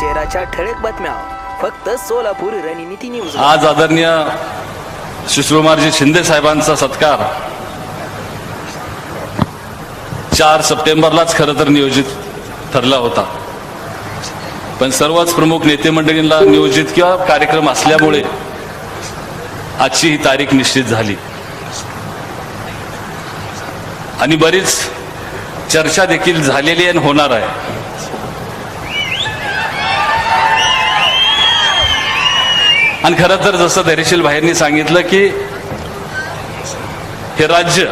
शहराच्या ठळक बातम्या. फक्त सोलापूर रणनीती न्यूज आज आदरणीय सुशीलकुमारजी शिंदे साहेबांचा सत्कार. चार सप्टेंबरलाच खरं तर नियोजित ठरला होता. पण सर्वच प्रमुख नेते मंडळींना नियोजित किंवा कार्यक्रम असल्यामुळे आजची ही तारीख निश्चित झाली. आणि बरीच चर्चा देखील झालेली आणि होणार आहे. आणि खरं तर जसं धैर्यशील भाईंनी सांगितलं की हे राज्य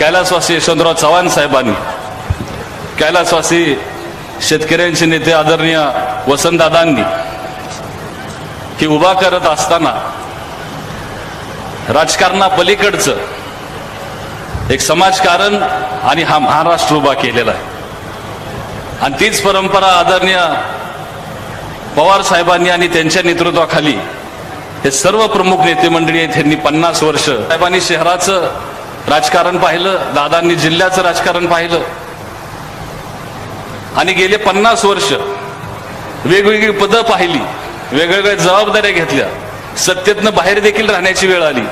कैलासवासी यशवंतराव चव्हाण साहेबांनी कैलासवासी शेतकऱ्यांचे नेते आदरणीय वसंतदादांनी हे उभा करत असताना राजकारणा पलीकडचं एक समाजकारण आणि हा महाराष्ट्र उभा केलेला आहे. आणि तीच परंपरा आदरणीय पवार साहेबांनी आणि त्यांच्या नेतृत्वाखाली हे सर्व प्रमुख नेते मंडळी आहेत त्यांनी पन्नास वर्ष साहेबांनी शहराचं राजकारण पाहिलं दादांनी जिल्ह्याचं राजकारण पाहिलं. आणि गेले पन्नास वर्ष वेगवेगळी पदं पाहिली वेगवेगळ्या जबाबदाऱ्या घेतल्या. सत्तेतनं बाहेर देखील राहण्याची वेळ आली.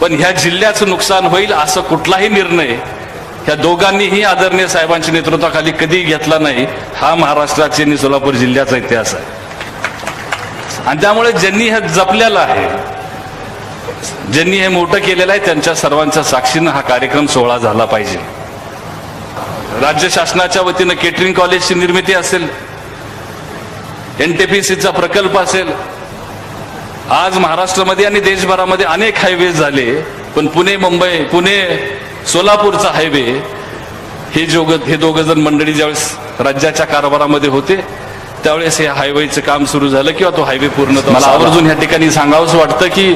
पण ह्या जिल्ह्याचं नुकसान होईल असं कुठलाही निर्णय या दोघांनीही आदरणीय साहेबांच्या नेतृत्वाखाली कधी घेतला नाही. हा महाराष्ट्राचे आणि सोलापूर जिल्ह्याचा इतिहास आहे. आणि त्यामुळे ज्यांनी हे जपलेलं आहे ज्यांनी हे मोठं केलेलं आहे त्यांच्या सर्वांच्या साक्षीनं हा कार्यक्रम सोहळा झाला पाहिजे. राज्य शासनाच्या वतीनं केटरिंग कॉलेजची निर्मिती असेल एनटीपीसीचा प्रकल्प असेल आज महाराष्ट्रामध्ये आणि देशभरामध्ये अनेक हायवे झाले पण पुणे मुंबई पुणे सोलापूरचा हायवे हे जोग हे दोघ जण मंडळी ज्यावेळेस राज्याच्या कारभारामध्ये होते त्यावेळेस हे हायवेचं काम सुरू झालं किंवा तो हायवे पूर्ण मला आवर्जून ह्या ठिकाणी सांगावंसं वाटतं की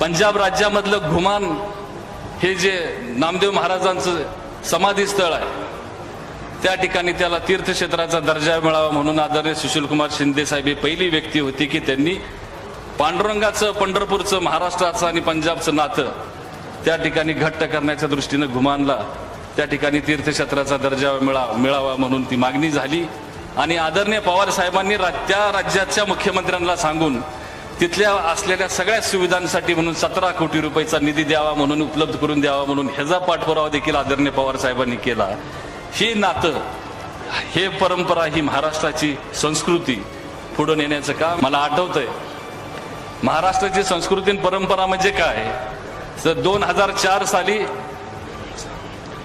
पंजाब राज्यामधलं घुमान हे जे नामदेव महाराजांचं समाधी स्थळ आहे त्या ठिकाणी त्याला तीर्थक्षेत्राचा दर्जा मिळावा म्हणून आदरणीय सुशीलकुमार शिंदे साहेब ही पहिली व्यक्ती होती की त्यांनी पांडुरंगाचं पंढरपूरचं महाराष्ट्राचं आणि पंजाबचं नातं त्या ठिकाणी घट्ट करण्याच्या दृष्टीनं घुमानला त्या ठिकाणी तीर्थक्षेत्राचा दर्जा मिळा मिळावा म्हणून ती मागणी झाली. आणि आदरणीय पवार साहेबांनी रा- त्या राज्याच्या मुख्यमंत्र्यांना सांगून तिथल्या असलेल्या सगळ्या सुविधांसाठी म्हणून सतरा कोटी रुपयाचा निधी द्यावा म्हणून उपलब्ध करून द्यावा म्हणून ह्याचा पाठपुरावा देखील आदरणीय पवार साहेबांनी केला. ही नातं हे परंपरा ही महाराष्ट्राची संस्कृती पुढे नेण्याचं काम मला आठवतंय. महाराष्ट्राची संस्कृती आणि परंपरा म्हणजे काय? तर दोन हजार चार साली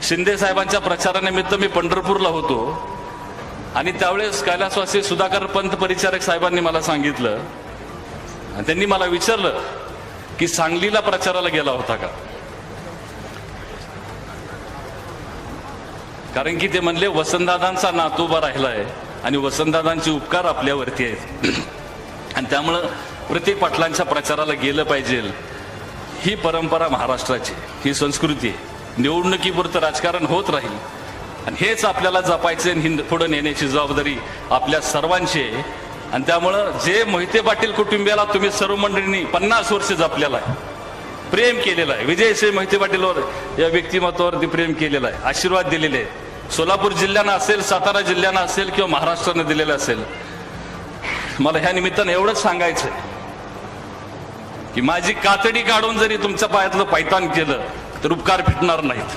शिंदे साहेबांच्या प्रचारानिमित्त मी पंढरपूरला होतो. आणि त्यावेळेस कैलासवासी सुधाकर पंत परिचारक साहेबांनी मला सांगितलं. आणि त्यांनी मला विचारलं की सांगलीला प्रचाराला गेला होता का? कारण की ते म्हणले वसंतदादांचा नातू उभा राहिलाय आणि वसंतदादांचे उपकार आपल्यावरती आहेत. आणि त्यामुळं प्रत्येक पाटलांच्या प्रचाराला गेलं पाहिजे. ही परंपरा महाराष्ट्राची ही संस्कृती आहे. निवडणुकीपुरतं राजकारण होत राहील. आणि हेच आपल्याला जपायचे आणि पुढे नेण्याची जबाबदारी आपल्या सर्वांची आहे. आणि त्यामुळं जे मोहिते पाटील कुटुंबियाला तुम्ही सर्व मंडळींनी पन्नास वर्ष जपलेला आहे प्रेम केलेलं आहे. विजयसिंह मोहिते पाटीलवर या व्यक्तिमत्वावरती प्रेम केलेलं आहे. आशीर्वाद दिलेले आहे सोलापूर जिल्ह्यानं असेल सातारा जिल्ह्यानं असेल किंवा महाराष्ट्रानं दिलेलं असेल. मला ह्या निमित्तानं एवढंच सांगायचं आहे की माझी कातडी काढून जरी तुमच्या पायातलं पायतान केलं तर उपकार फिटणार नाहीत.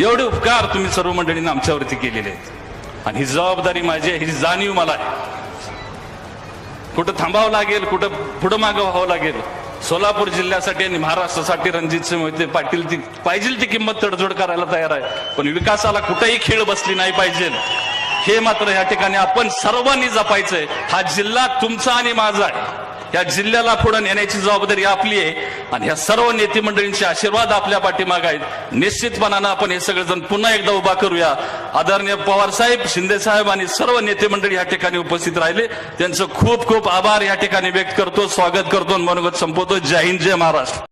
एवढे उपकार तुम्ही सर्व मंडळींनी आमच्यावरती केलेले आहेत. आणि ही जबाबदारी माझी आहे ही जाणीव मला आहे. कुठं थांबावं लागेल कुठं पुढं मागं व्हावं लागेल सोलापूर जिल्ह्यासाठी आणि महाराष्ट्रासाठी रणजित मोहिते पाटील ती पाहिजे ती किंमत तडजोड करायला तयार आहे. पण विकासाला कुठेही खेळ बसली नाही पाहिजे. हे मात्र या ठिकाणी आपण सर्वांनी जपायचंय. हा जिल्हा तुमचा आणि माझा आहे. या जिल्ह्याला पुढे नेण्याची जबाबदारी आपली आहे. आणि ह्या सर्व नेते मंडळींचे आशीर्वाद आपल्या पाठीमाग आहेत. निश्चितपणानं आपण हे सगळेजण पुन्हा एकदा उभा करूया. आदरणीय पवार साहेब शिंदे साहेब आणि सर्व नेते मंडळी या ठिकाणी उपस्थित राहिले. त्यांचं खूप खूप आभार या ठिकाणी व्यक्त करतो स्वागत करतो मनोगत संपवतो. जय हिंद जय महाराष्ट्र.